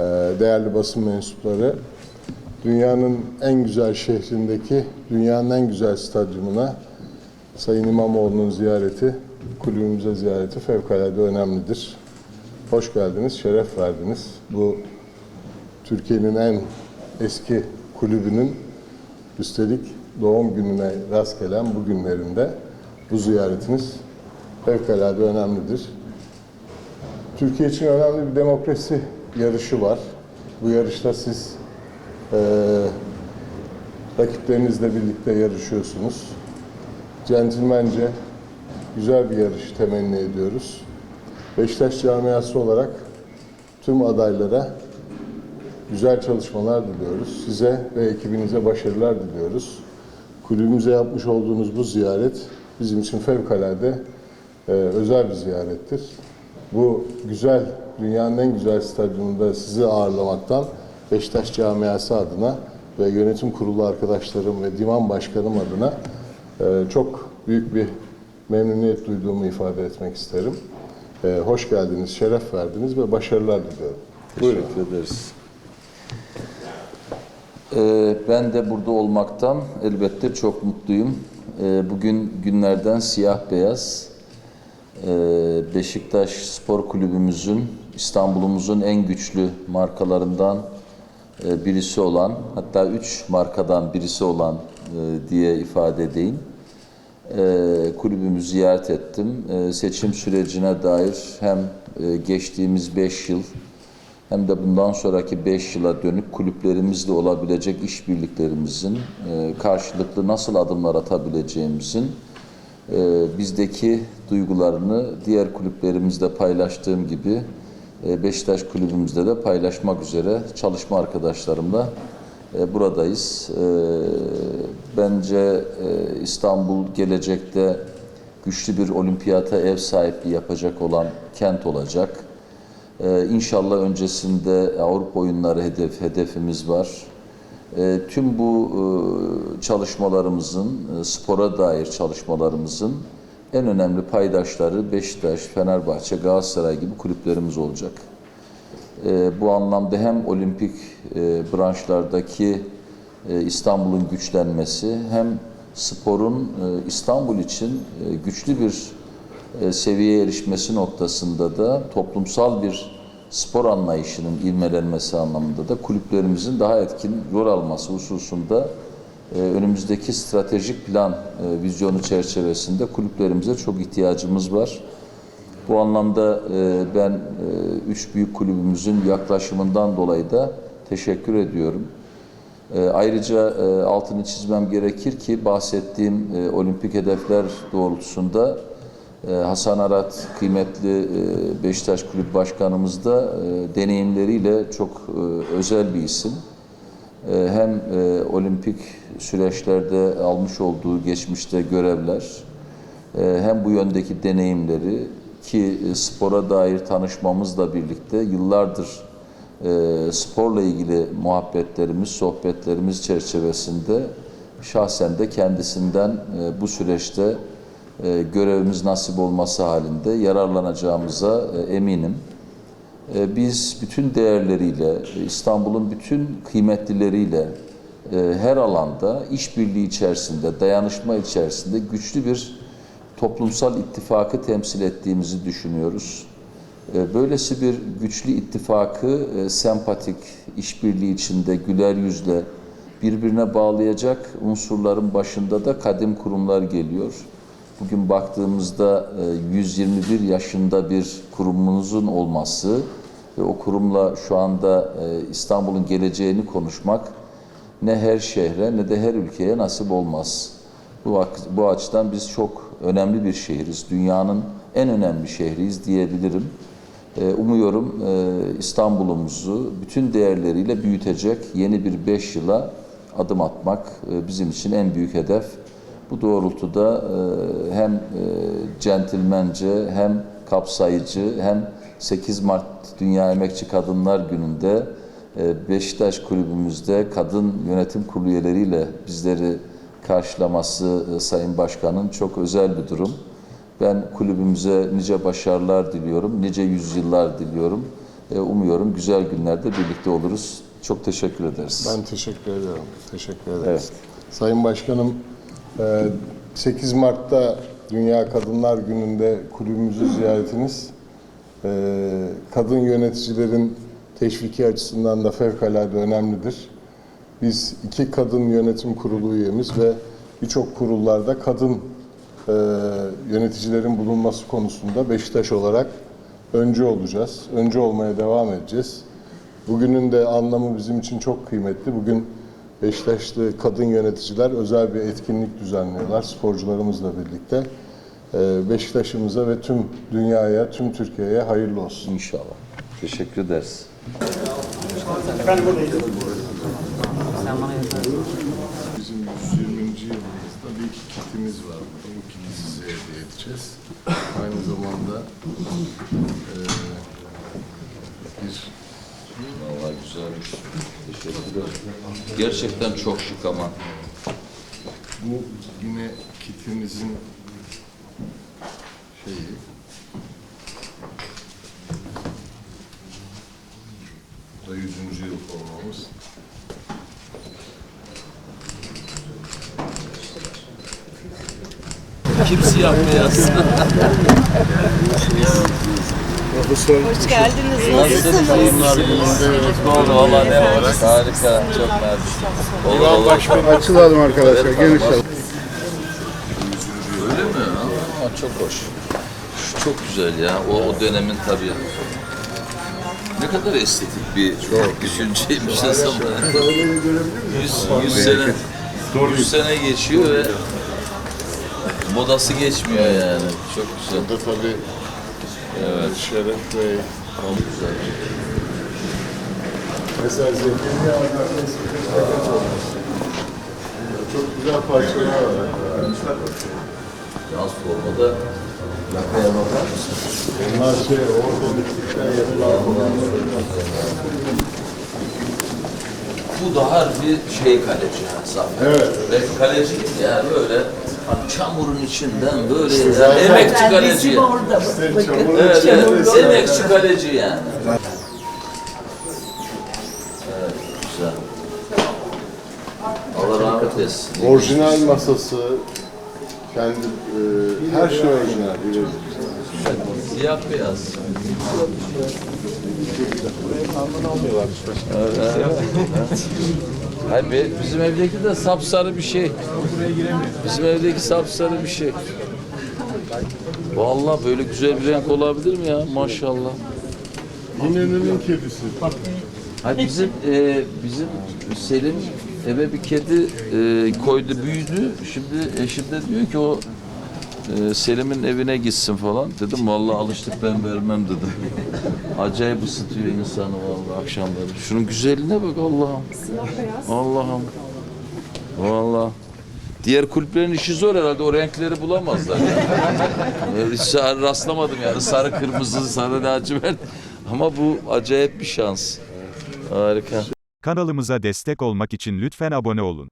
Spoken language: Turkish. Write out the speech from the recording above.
Ee, değerli basın mensupları, dünyanın en güzel şehrindeki dünyanın en güzel stadyumuna Sayın İmamoğlu'nun ziyareti, kulübümüze ziyareti fevkalade önemlidir. Hoş geldiniz, şeref verdiniz. Bu Türkiye'nin en eski kulübünün üstelik doğum gününe rast gelen bu günlerinde bu ziyaretiniz fevkalade önemlidir. Türkiye için önemli bir demokrasi yarışı var. Bu yarışta siz eee rakiplerinizle birlikte yarışıyorsunuz. Centilmence güzel bir yarış temenni ediyoruz. Beşiktaş camiası olarak tüm adaylara güzel çalışmalar diliyoruz. Size ve ekibinize başarılar diliyoruz. Kulübümüze yapmış olduğunuz bu ziyaret bizim için fevkalade e, özel bir ziyarettir. Bu güzel, dünyanın en güzel stadyumunda sizi ağırlamaktan Beşiktaş camiası adına ve yönetim kurulu arkadaşlarım ve divan başkanım adına e, çok büyük bir memnuniyet duyduğumu ifade etmek isterim. E, hoş geldiniz, şeref verdiniz ve başarılar diliyorum. Buyurun. Teşekkür ederiz. Ee, ben de burada olmaktan elbette çok mutluyum. Ee, bugün günlerden siyah beyaz ee, Beşiktaş Spor Kulübümüzün, İstanbul'umuzun en güçlü markalarından e, birisi olan, hatta üç markadan birisi olan e, diye ifade edeyim. Ee, kulübümüzü ziyaret ettim. Seçim sürecine dair hem e, geçtiğimiz beş yıl hem de bundan sonraki 5 yıla dönük kulüplerimizle olabilecek işbirliklerimizin e, karşılıklı nasıl adımlar atabileceğimizin e, bizdeki duygularını diğer kulüplerimizde paylaştığım gibi e, Beşiktaş kulübümüzde de paylaşmak üzere çalışma arkadaşlarımla e, buradayız. E, bence e, İstanbul gelecekte güçlü bir olimpiyata ev sahipliği yapacak olan kent olacak. İnşallah öncesinde Avrupa oyunları hedef hedefimiz var. Tüm bu e, çalışmalarımızın, e, spora dair çalışmalarımızın en önemli paydaşları Beşiktaş, Fenerbahçe, Galatasaray gibi kulüplerimiz olacak. Ee, bu anlamda hem olimpik e, branşlardaki e, İstanbul'un güçlenmesi hem sporun e, İstanbul için e, güçlü bir e, seviyeye erişmesi noktasında da toplumsal bir spor anlayışının ilmelenmesi anlamında da kulüplerimizin daha etkin rol alması hususunda e, önümüzdeki stratejik plan e, vizyonu çerçevesinde kulüplerimize çok ihtiyacımız var. Bu anlamda e, ben e, üç büyük kulübümüzün yaklaşımından dolayı da teşekkür ediyorum. Ayrıca altını çizmem gerekir ki bahsettiğim olimpik hedefler doğrultusunda Hasan Arat kıymetli Beşiktaş Kulüp Başkanımız da deneyimleriyle çok özel bir isim. E, Hem e, olimpik süreçlerde almış olduğu geçmişte görevler e, hem bu yöndeki deneyimleri ki e, spora dair tanışmamızla birlikte yıllardır sporla ilgili muhabbetlerimiz, sohbetlerimiz çerçevesinde şahsen de kendisinden bu süreçte görevimiz nasip olması halinde yararlanacağımıza eminim. E, Biz bütün değerleriyle, İstanbul'un bütün kıymetlileriyle e, her alanda işbirliği içerisinde, dayanışma içerisinde güçlü bir toplumsal ittifakı temsil ettiğimizi düşünüyoruz. E, Böylesi bir güçlü ittifakı e, sempatik, işbirliği içinde, güler yüzle birbirine bağlayacak unsurların başında da kadim kurumlar geliyor. Bugün baktığımızda e, 121 yaşında bir kurumunuzun olması ve o kurumla şu anda e, İstanbul'un geleceğini konuşmak ne her şehre ne de her ülkeye nasip olmaz. Bu, bu açıdan biz çok önemli bir şehriz. Dünyanın en önemli şehriyiz diyebilirim. E, Umuyorum e, İstanbul'umuzu bütün değerleriyle büyütecek yeni bir beş yıla adım atmak e, bizim için en büyük hedef. Bu doğrultuda e, hem e, centilmence hem kapsayıcı hem 8 Mart Dünya Emekçi Kadınlar Günü'nde e, Beşiktaş kulübümüzde kadın yönetim kurulu üyeleriyle bizleri karşılaması e, Sayın Başkan'ın çok özel bir durum. Ben kulübümüze nice başarılar diliyorum, nice yüzyıllar diliyorum. E, umuyorum güzel günlerde birlikte oluruz. Çok teşekkür ederiz. Ben teşekkür ederim. Teşekkür ederiz. Evet. Sayın Başkanım, 8 Mart'ta Dünya Kadınlar Günü'nde kulübümüzü ziyaretiniz e, kadın yöneticilerin teşviki açısından da fevkalade önemlidir. Biz iki kadın yönetim kurulu üyemiz ve birçok kurullarda kadın e, yöneticilerin bulunması konusunda Beşiktaş olarak öncü olacağız. Öncü olmaya devam edeceğiz. Bugünün de anlamı bizim için çok kıymetli. Bugün Beşiktaşlı kadın yöneticiler özel bir etkinlik düzenliyorlar sporcularımızla birlikte. Ee, Beşiktaş'ımıza ve tüm dünyaya, tüm Türkiye'ye hayırlı olsun. İnşallah. Teşekkür ederiz. Bizim 120. yılımızda bir kitimiz var. Bu kiti size hediye edeceğiz. Aynı zamanda e, bir Vallahi güzelmiş. Gerçekten çok şık ama. Bu yine kitimizin şeyi. Bu da 100. yıl formamız. Kim siyah beyaz? Hoş geldiniz. Nasılsınız? Doğru valla ne var? Harika. Çok mersi. Olur olur. Açılalım arkadaşlar. Geniş alın. Öyle mi? Ha, çok hoş. Şu çok güzel ya. O, o dönemin tabii. Ne kadar estetik bir düşünceymiş aslında. 100, 100 sene, 100 sene geçiyor ve modası geçmiyor yani. Çok güzel. Burada tabii evet. Şeref Bey. Mesela Zekeriya çok güzel parçalar var. Yalnız formada yakaya bakar mısın? Onlar şey orada bittikten yapılan Bu daha bir şey kaleci yani Zafer. Evet. Ve kaleci yani böyle hani çamurun içinden böyle yani emekçi kaleci. Bizim orada. İşte Bakın. çamurun Evet, içinde evet. Emekçi kaleci yani. Evet, güzel. Allah rahmet eylesin. Orijinal masası, kendi e, her şey orijinal. Siyah beyaz. Hayır, be- bizim evdeki de sapsarı bir şey. Bizim evdeki sapsarı bir şey. Vallahi böyle güzel bir renk olabilir mi ya? Maşallah. İnönü'nün kedisi. Hayır bizim e, bizim Selim eve bir kedi e, koydu büyüdü. Şimdi eşim de diyor ki o e, Selim'in evine gitsin falan. Dedim vallahi alıştık ben vermem dedim. Acayip ısıtıyor insanı vallahi akşamları. Şunun güzelliğine bak Allah'ım. Allah'ım. Vallahi. Diğer kulüplerin işi zor herhalde. O renkleri bulamazlar. Yani. Hiç rastlamadım yani. Sarı, kırmızı, sarı, lacivert. Ama bu acayip bir şans. Harika. Kanalımıza destek olmak için lütfen abone olun.